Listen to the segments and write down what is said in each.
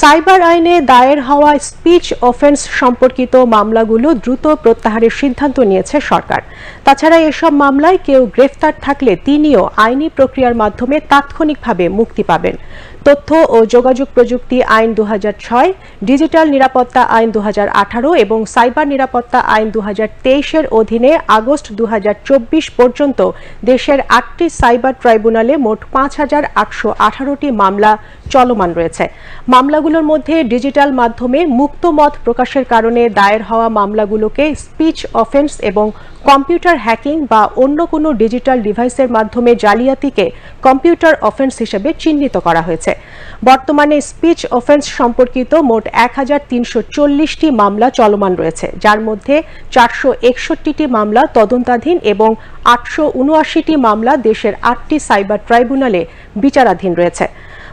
Cyber আইনে দায়ের হওয়া স্পিচ অফেন্স সম্পর্কিত মামলাগুলো দ্রুত প্রত্যাহারের সিদ্ধান্ত নিয়েছে সরকার। তাছাড়া এসব মামলায় কেউ গ্রেফতার থাকলে তিনিও আইনি প্রক্রিয়ার মাধ্যমে তাৎক্ষণিকভাবে মুক্তি পাবেন। তথ্য ও যোগাযোগ প্রযুক্তি আইন দু হাজার ছয়, ডিজিটাল নিরাপত্তা আইন দু আঠারো এবং সাইবার নিরাপত্তা আইন দু এর অধীনে আগস্ট দু হাজার চব্বিশ পর্যন্ত দেশের আটটি সাইবার ট্রাইব্যুনালে মোট পাঁচ হাজার আটশো আঠারোটি মামলা চলমান রয়েছে। মামলাগুলোর মধ্যে ডিজিটাল মাধ্যমে মুক্ত মত প্রকাশের কারণে দায়ের হওয়া মামলাগুলোকে স্পিচ অফেন্স এবং কম্পিউটার হ্যাকিং বা অন্য কোনো ডিজিটাল ডিভাইসের মাধ্যমে জালিয়াতিকে কম্পিউটার অফেন্স হিসেবে চিহ্নিত করা হয়েছে। বর্তমানে স্পিচ অফেন্স সম্পর্কিত মোট এক মামলা চলমান রয়েছে, যার মধ্যে চারশো মামলা তদন্তাধীন এবং আটশো মামলা দেশের আটটি সাইবার ট্রাইব্যুনালে বিচারাধীন রয়েছে।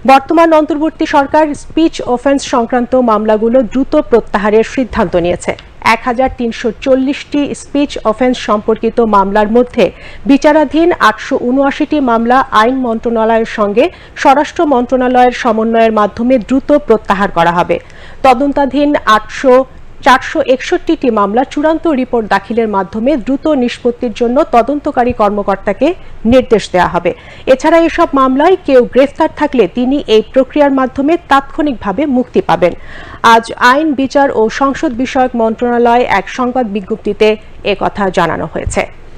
বর্তমান অন্তর্বর্তী সরকার স্পিচ অফেন্স সংক্রান্ত মামলাগুলো দ্রুত প্রত্যাহারের সিদ্ধান্ত নিয়েছে। এক হাজার তিনশো চল্লিশটি স্পিচ অফেন্স সম্পর্কিত মামলার মধ্যে বিচারাধীন আটশো উনআশিটি মামলা আইন মন্ত্রণালয়ের সঙ্গে স্বরাষ্ট্র মন্ত্রণালয়ের সমন্বয়ের মাধ্যমে দ্রুত প্রত্যাহার করা হবে। তদন্তাধীন আটশো চারশো একষট্টিটি মামলা চূড়ান্ত রিপোর্ট দাখিলের মাধ্যমে দ্রুত নিষ্পত্তির জন্য তদন্তকারী কর্মকর্তাকে নির্দেশ দেওয়া হবে। এছাড়া এসব মামলায় কেউ গ্রেফতার থাকলে তিনি এই প্রক্রিয়ার মাধ্যমে তাৎক্ষণিকভাবে মুক্তি পাবেন। আজ আইন, বিচার ও সংসদ বিষয়ক মন্ত্রণালয় এক সংবাদ বিজ্ঞপ্তিতে একথা জানানো হয়েছে।